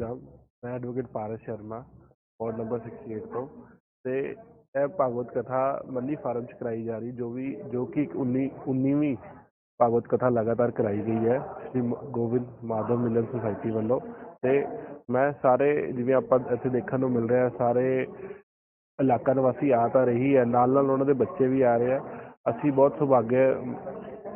ਰਾਮ, ਮੈਂ advocate Paras Sharma, ward number 68 ਤੋਂ। ਤੇ ਇਹ ਭਾਗਵਤ ਕਥਾ ਮੰਨੀ ਫਾਰਮ ਚ ਕਰਾਈ ਜਾ ਰਹੀ, ਜੋ ਵੀ, ਜੋ ਕਿ 19 19ਵੀਂ ਭਾਗਵਤ ਕਥਾ ਲਗਾਤਾਰ ਕਰਾਈ ਗਈ ਹੈ, ਸ਼੍ਰੀ ਗੋਬਿੰਦ ਮਾਧਵ ਮਿਲਨ ਸੁਸਾਇਟੀ ਵੱਲੋਂ। ਤੇ ਮੈਂ ਸਾਰੇ, ਜਿਵੇਂ ਆਪਾਂ ਇੱਥੇ ਦੇਖਣ ਨੂੰ ਮਿਲ ਰਿਹਾ, ਸਾਰੇ ਇਲਾਕਾ ਨਿਵਾਸੀ ਆ ਤਾਂ ਰਹੀ ਹੈ ਨਾਲ ਨਾਲ ਉਹਨਾਂ ਦੇ ਬੱਚੇ ਵੀ ਆ ਰਹੇ ਆ। ਅਸੀਂ ਬਹੁਤ ਸੁਭਾਗੇ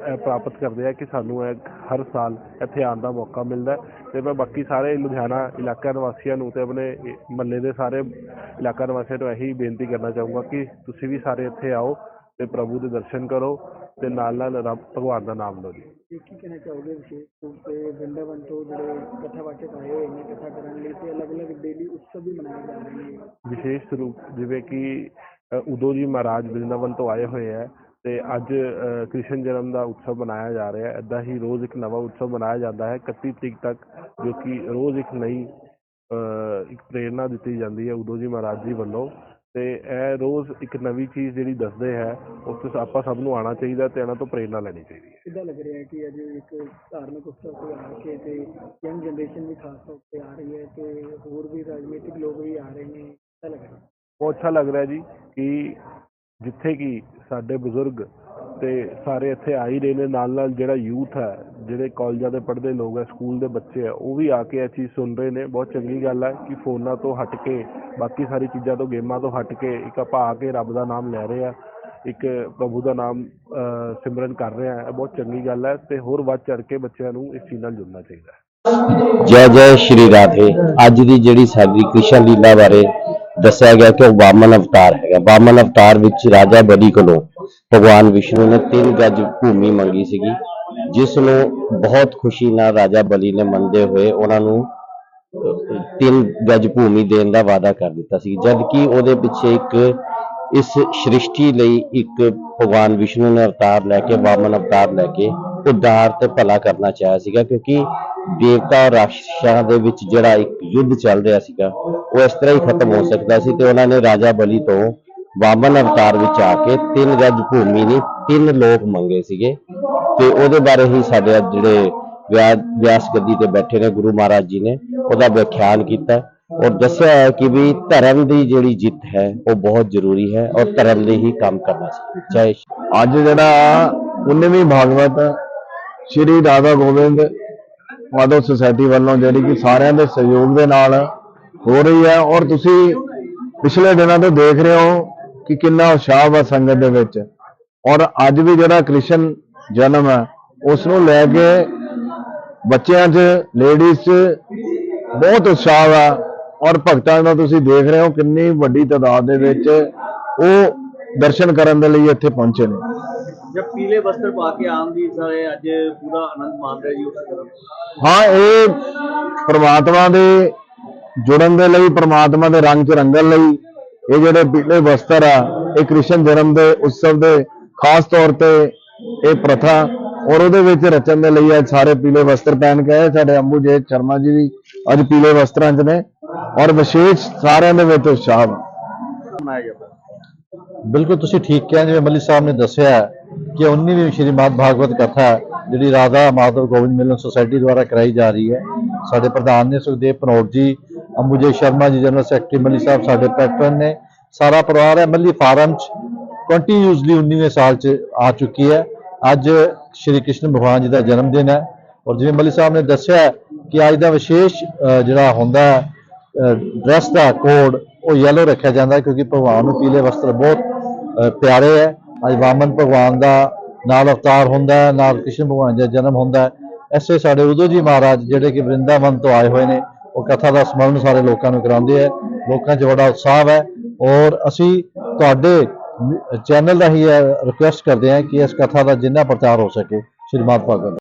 ਪ੍ਰਾਪਤ ਕਰਦੇ ਆ ਕਿ ਸਾਨੂੰ ਇਹ ਹਰ ਸਾਲ ਇੱਥੇ ਆਉਣ ਦਾ ਮੌਕਾ ਮਿਲਦਾ ਤੇ ਮੈਂ ਬਾਕੀ ਸਾਰੇ ਲੁਧਿਆਣਾ ਇਲਾਕਾ ਨਿਵਾਸੀਆਂ ਨੂੰ ਤੇ ਆਪਣੇ ਮਹੱਲੇ ਦੇ ਸਾਰੇ ਇਲਾਕਾ ਨਿਵਾਸੀਆਂ ਨੂੰ ਇਹੀ ਬੇਨਤੀ ਕਰਨਾ ਚਾਹੂੰਗਾ ਕਿ ਤੁਸੀਂ ਵੀ ਸਾਰੇ ਇੱਥੇ ਆਓ ਤੇ ਪ੍ਰਭੂ ਦੇ ਦਰਸ਼ਨ ਕਰੋ ਤੇ ਨਾਲ ਨਾਲ ਰੱਬ ਭਗਵਾਨ ਦਾ ਨਾਮ ਲਓ ਜੀ। ਕੀ ਕਹਿਣਾ ਚਾਹੋਗੇ ਵਿਸ਼ੇਸ਼ ਤੌਰ ਤੇ ਵਰਿੰਦਾਵਨ ਤੋਂ ਜਿਹੜੇ ਕਥਾਵਾਚਕ ਆਏ ਹੋਏ ਨੇ ਕਥਾ ਕਰਨ ਲਈ ਤੇ ਅਲੱਗ-ਅਲੱਗ ਡੇਲੀ ਉਤਸਵ ਵੀ ਮਨਾਏ ਜਾ ਰਹੇ ਨੇ? ਵਿਸ਼ੇਸ਼ ਰੂਪ ਜਿਵੇਂ ਕਿ ਉਦੋਂ ਜੀ ਮਹਾਰਾਜ ਬ੍ਰਿੰਦਾਵਨ ਤੋਂ ਆਏ ਹੋਏ ਹੈ ਤੇ ਅੱਜ ਕ੍ਰਿਸ਼ਨ ਜਨਮ ਦਾ ਉਤਸਵ ਮਨਾਇਆ ਜਾ ਰਿਹਾ ਹੈ। ਇਦਾਂ ਹੀ ਰੋਜ਼ ਇੱਕ ਨਵਾਂ ਉਤਸਵ ਮਨਾਇਆ ਜਾਂਦਾ ਹੈ 31 ਤਰੀਕ ਤੱਕ ਜੋ ਕਿ ਰੋਜ਼ ਇੱਕ ਨਈ ਇੱਕ ਪ੍ਰੇਰਣਾ ਦਿੱਤੀ ਜਾਂਦੀ ਹੈ ਉਦੋਂ ਜੀ ਮਹਾਰਾਜ ਜੀ ਵੱਲੋਂ। ਤੇ ਇਹ ਰੋਜ਼ ਇੱਕ ਨਵੀਂ ਚੀਜ਼ ਜਿਹੜੀ ਦੱਸਦੇ ਹੈ ਉਸ ਤੋਂ ਆਪਾਂ ਸਭ ਨੂੰ ਆਉਣਾ ਚਾਹੀਦਾ ਤੇ ਇਹਨਾਂ ਤੋਂ ਪ੍ਰੇਰਣਾ ਲੈਣੀ ਚਾਹੀਦੀ ਹੈ। ਕਿੱਦਾਂ ਲੱਗ ਰਿਹਾ ਹੈ ਕਿ ਅੱਜ ਇੱਕ ਧਾਰਮਿਕ ਉਤਸਵ ਤੇ ਆ ਕੇ ਤੇ ਯੰਗ ਜਨਰੇਸ਼ਨ ਵੀ ਖਾਸ ਤੌਰ ਤੇ ਆ ਰਹੀ ਹੈ ਤੇ ਹੋਰ ਵੀ ਰਾਜਨੀਤਿਕ ਲੋਕ ਵੀ ਆ ਰਹੇ ਨੇ ਕਿੱਦਾਂ ਲੱਗ ਰਿਹਾ? ਬਹੁਤ ਅੱਛਾ ਲੱਗ ਰਿਹਾ ਜੀ ਕਿ ਜਿੱਥੇ ਕਿ ਸਾਡੇ ਬਜ਼ੁਰਗ ਤੇ ਸਾਰੇ ਇੱਥੇ ਆ ਹੀ ਰਹੇ ਨੇ, ਨਾਲ ਨਾਲ ਜਿਹੜਾ ਯੂਥ ਹੈ, ਜਿਹੜੇ ਕਾਲਜਾਂ ਦੇ ਪੜ੍ਹਦੇ ਲੋਕ ਹੈ ਸਕੂਲ ਦੇ ਬੱਚੇ ਆ ਉਹ ਵੀ ਆ ਕੇ ਇਹ ਚੀਜ਼ ਸੁਣ ਰਹੇ ਨੇ। ਬਹੁਤ ਚੰਗੀ ਗੱਲ ਹੈ ਕਿ ਫੋਨਾਂ ਤੋਂ ਹਟ ਕੇ, ਬਾਕੀ ਸਾਰੀ ਚੀਜ਼ਾਂ ਤੋਂ, ਗੇਮਾਂ ਤੋਂ ਹਟ ਕੇ ਇੱਕ ਆਪਾਂ ਆ ਕੇ ਰੱਬ ਦਾ ਨਾਮ ਲੈ ਰਹੇ ਆ ਇੱਕ ਪ੍ਰਭੂ ਦਾ ਨਾਮ ਸਿਮਰਨ ਕਰ ਰਹੇ ਆ ਇਹ ਬਹੁਤ ਚੰਗੀ ਗੱਲ ਹੈ ਤੇ ਹੋਰ ਵੱਧ ਚੜ ਕੇ ਬੱਚਿਆਂ ਨੂੰ ਇਸ ਚੀਜ਼ ਨਾਲ ਜੁੜਨਾ ਚਾਹੀਦਾ ਹੈ। ਜੈ ਜੈ ਸ਼੍ਰੀ ਰਾਧੇ। ਅੱਜ ਦੀ ਜਿਹੜੀ ਸਾਡੀ ਕ੍ਰਿਸ਼ਨ ਲੀਲਾ ਬਾਰੇ ਦੱਸਿਆ ਗਿਆ ਕਿ ਉਹ ਵਾਮਨ ਅਵਤਾਰ ਹੈਗਾ। ਵਾਮਨ ਅਵਤਾਰ ਵਿੱਚ ਰਾਜਾ ਬਲੀ ਕੋਲੋਂ ਭਗਵਾਨ ਵਿਸ਼ਨੂੰ ਨੇ ਤਿੰਨ ਗਜ ਭੂਮੀ ਮੰਗੀ ਸੀਗੀ ਜਿਸ ਨੂੰ ਬਹੁਤ ਖੁਸ਼ੀ ਨਾਲ ਰਾਜਾ ਬਲੀ ਨੇ ਮੰਨਦੇ ਹੋਏ ਉਹਨਾਂ ਨੂੰ ਅਹ, ਤਿੰਨ ਗੱਜ ਭੂਮੀ ਦੇਣ ਦਾ ਵਾਅਦਾ ਕਰ ਦਿੱਤਾ ਸੀ। ਜਦ ਕਿ ਉਹਦੇ ਪਿੱਛੇ ਇੱਕ ਇਸ ਸ੍ਰਿਸ਼ਟੀ ਲਈ ਇੱਕ ਭਗਵਾਨ ਵਿਸ਼ਨੂੰ ਨੇ ਅਵਤਾਰ ਲੈ ਕੇ ਵਾਮਨ ਅਵਤਾਰ ਲੈ ਕੇ ਉਦਾਰ ਤੇ ਭਲਾ ਕਰਨਾ ਚਾਹਿਆ ਸੀਗਾ ਕਿਉਂਕਿ ਦੇਵਤਾ ਔਰ ਰਾਕਸ਼ਾਂ ਦੇ ਵਿੱਚ ਜਿਹੜਾ ਇੱਕ ਯੁੱਧ ਚੱਲ ਰਿਹਾ ਸੀਗਾ, ਉਹ ਇਸ ਤਰ੍ਹਾਂ ਹੀ ਖਤਮ ਹੋ ਸਕਦਾ ਸੀ ਤੇ ਉਹਨਾਂ ਨੇ ਰਾਜਾ ਬਲੀ ਤੋਂ ਵਾਮਨ ਅਵਤਾਰ ਵਿੱਚ ਆ ਕੇ ਤਿੰਨ ਗੱਜ ਭੂਮੀ ਨਹੀਂ ਤਿੰਨ ਲੋਕ ਮੰਗੇ ਸੀਗੇ ਤੇ ਉਹਦੇ ਬਾਰੇ ਹੀ ਸਾਡੇ ਅੱਜ ਜਿਹੜੇ ਵਿਆ- ਵਿਆਸ ਗੱਦੀ ਤੇ ਬੈਠੇ ਨੇ ਗੁਰੂ ਮਹਾਰਾਜ ਜੀ ਨੇ, ਉਹਦਾ ਵਿਆਖਿਆਨ ਕੀਤਾ ਔਰ ਦੱਸਿਆ ਹੈ ਕਿ ਵੀ ਧਰਮ ਦੀ ਜਿਹੜੀ ਜਿੱਤ ਹੈ, ਉਹ ਬਹੁਤ ਜ਼ਰੂਰੀ ਹੈ ਔਰ ਧਰਮ ਲਈ ਹੀ ਕੰਮ ਕਰਨਾ ਚਾਹੀਦਾ ਜੈ ਅੱਜ ਜਿਹੜਾ 19ਵੀਂ ਭਾਗਵਤ ਸ਼੍ਰੀ ਰਾਧਾ ਗੋਬਿੰਦ ਮਾਧਵ ਸੁਸਾਇਟੀ ਵੱਲੋਂ ਜਿਹੜੀ ਕਿ ਸਾਰਿਆਂ ਦੇ ਸਹਿਯੋਗ ਦੇ ਨਾਲ ਹੋ ਰਹੀ ਹੈ ਔਰ ਤੁਸੀਂ ਪਿਛਲੇ ਦਿਨਾਂ ਤੋਂ ਦੇਖ ਰਹੇ ਹੋ ਕਿ ਕਿੰਨਾ ਉਤਸ਼ਾਹ ਹੈ ਸੰਗਤ ਦੇ ਵਿੱਚ। ਔਰ ਅੱਜ ਵੀ ਜਿਹੜਾ ਕ੍ਰਿਸ਼ਨ ਜਨਮ ਹੈ ਉਸ ਨੂੰ ਲੈ ਕੇ ਬੱਚਿਆਂ 'ਚ ਲੇਡੀਜ਼ 'ਚ ਬਹੁਤ ਉਤਸ਼ਾਹ ਵਾ। ਔਰ ਭਗਤਾਂ ਦਾ ਤੁਸੀਂ ਦੇਖ ਰਹੇ ਹੋ ਕਿੰਨੀ ਵੱਡੀ ਤਾਦਾਦ ਦੇ ਵਿੱਚ ਉਹ ਦਰਸ਼ਨ ਕਰਨ ਦੇ ਲਈ ਇੱਥੇ ਪਹੁੰਚੇ ਨੇ। ਜਦ ਪੀਲੇ ਵਸਤਰ ਪਾ ਕੇ ਆਉਣ ਦੀ ਸਾਰੇ ਅੱਜ ਪੂਰਾ ਆਨੰਦ ਮਾਣ ਰਹੇ ਜੀ ਹਾਂ ਇਹ ਪ੍ਰਮਾਤਮਾ ਦੇ ਜੁੜਨ ਦੇ ਲਈ ਪ੍ਰਮਾਤਮਾ ਦੇ ਰੰਗ ਚ ਰੰਗਣ ਲਈ ਇਹ ਜਿਹੜੇ ਪੀਲੇ ਵਸਤਰ ਆ ਇਹ ਕ੍ਰਿਸ਼ਨ ਜਨਮ ਦੇ ਉਤਸਵ ਦੇ ਖਾਸ ਤੌਰ ਤੇ ਇਹ ਪ੍ਰਥਾ ਔਰ ਉਹਦੇ ਵਿੱਚ ਰਚਨ ਦੇ ਲਈ ਅੱਜ ਸਾਰੇ ਪੀਲੇ ਵਸਤਰ ਪਹਿਨ ਕੇ ਆਏ ਸਾਡੇ ਅੰਬੂ ਜੇਤ ਸ਼ਰਮਾ ਜੀ ਵੀ ਅੱਜ ਪੀਲੇ ਵਸਤਰਾਂ 'ਚ ਨੇ ਔਰ ਵਿਸ਼ੇਸ਼ ਸਾਰਿਆਂ ਦੇ ਵਿੱਚ ਉਤਸ਼ਾਹ ਵਾ। ਮਨਾਇਆ ਜਾਂਦਾ। ਬਿਲਕੁਲ ਤੁਸੀਂ ਠੀਕ ਕਿਹਾ ਜਿਵੇਂ ਮੱਲੀ ਸਾਹਿਬ ਨੇ ਦੱਸਿਆ ਹੈ ਕਿ 19ਵੀਂ ਸ਼੍ਰੀਮਦ ਭਾਗਵਤ ਕਥਾ ਜਿਹੜੀ ਰਾਧਾ ਮਾਧਵ ਗੋਬਿੰਦ ਮਿਲਨ ਸੁਸਾਇਟੀ ਦੁਆਰਾ ਕਰਾਈ ਜਾ ਰਹੀ ਹੈ। ਸਾਡੇ ਪ੍ਰਧਾਨ ਨੇ ਸੁਖਦੇਵ ਪਨੋਟ ਜੀ, ਅੰਬੂਜੇ ਸ਼ਰਮਾ ਜੀ ਜਨਰਲ ਸੈਕਟਰੀ ਮੱਲੀ ਸਾਹਿਬ ਸਾਡੇ ਪੈਟਰਨ ਨੇ, ਸਾਰਾ ਪਰਿਵਾਰ ਹੈ, ਮੱਲੀ ਫਾਰਮ ਚ ਕੰਟੀਨਿਊਸਲੀ 19ਵੇਂ ਸਾਲ ਚ ਆ ਚੁੱਕੀ ਹੈ। ਅੱਜ ਸ਼੍ਰੀ ਕ੍ਰਿਸ਼ਨ ਭਗਵਾਨ ਜੀ ਦਾ ਜਨਮ ਦਿਨ ਹੈ। ਔਰ ਜਿਵੇਂ ਮੱਲੀ ਸਾਹਿਬ ਨੇ ਦੱਸਿਆ ਕਿ ਅੱਜ ਦਾ ਵਿਸ਼ੇਸ਼ ਜਿਹੜਾ ਹੁੰਦਾ ਹੈ ਡਰੈਸ ਦਾ ਕੋਡ ਉਹ ਯੈਲੋ ਰੱਖਿਆ ਜਾਂਦਾ ਕਿਉਂਕਿ ਭਗਵਾਨ ਨੂੰ ਪੀਲੇ ਵਸਤਰ ਬਹੁਤ ਪਿਆਰੇ ਹੈ। ਅੱਜ ਵਾਮਨ ਭਗਵਾਨ ਦਾ ਨਾਲ ਅਵਤਾਰ ਹੁੰਦਾ ਹੈ, ਨਾਲ ਕ੍ਰਿਸ਼ਨ ਭਗਵਾਨ ਦਾ ਜਨਮ ਹੁੰਦਾ ਹੈ। ਐਸੇ ਸਾਡੇ ਉਦੋਂ ਜੀ ਮਹਾਰਾਜ ਜਿਹੜੇ ਕਿ ਵਰਿੰਦਾਵਨ ਤੋਂ ਆਏ ਹੋਏ ਨੇ, ਉਹ ਕਥਾ ਦਾ ਸਮਰਨ ਸਾਰੇ ਲੋਕਾਂ ਨੂੰ ਕਰਾਉਂਦੇ ਹੈ ਲੋਕਾਂ 'ਚ ਬੜਾ ਉਤਸ਼ਾਹ ਹੈ ਔਰ ਅਸੀਂ ਤੁਹਾਡੇ ਚੈਨਲ ਦਾ ਹੀ ਰਿਕੁਐਸਟ ਕਰਦੇ ਹਾਂ ਕਿ ਇਸ ਕਥਾ ਦਾ ਜਿੰਨਾ ਪ੍ਰਚਾਰ ਹੋ ਸਕੇ। ਸ਼੍ਰੀਮਦ ਭਗਵਤ।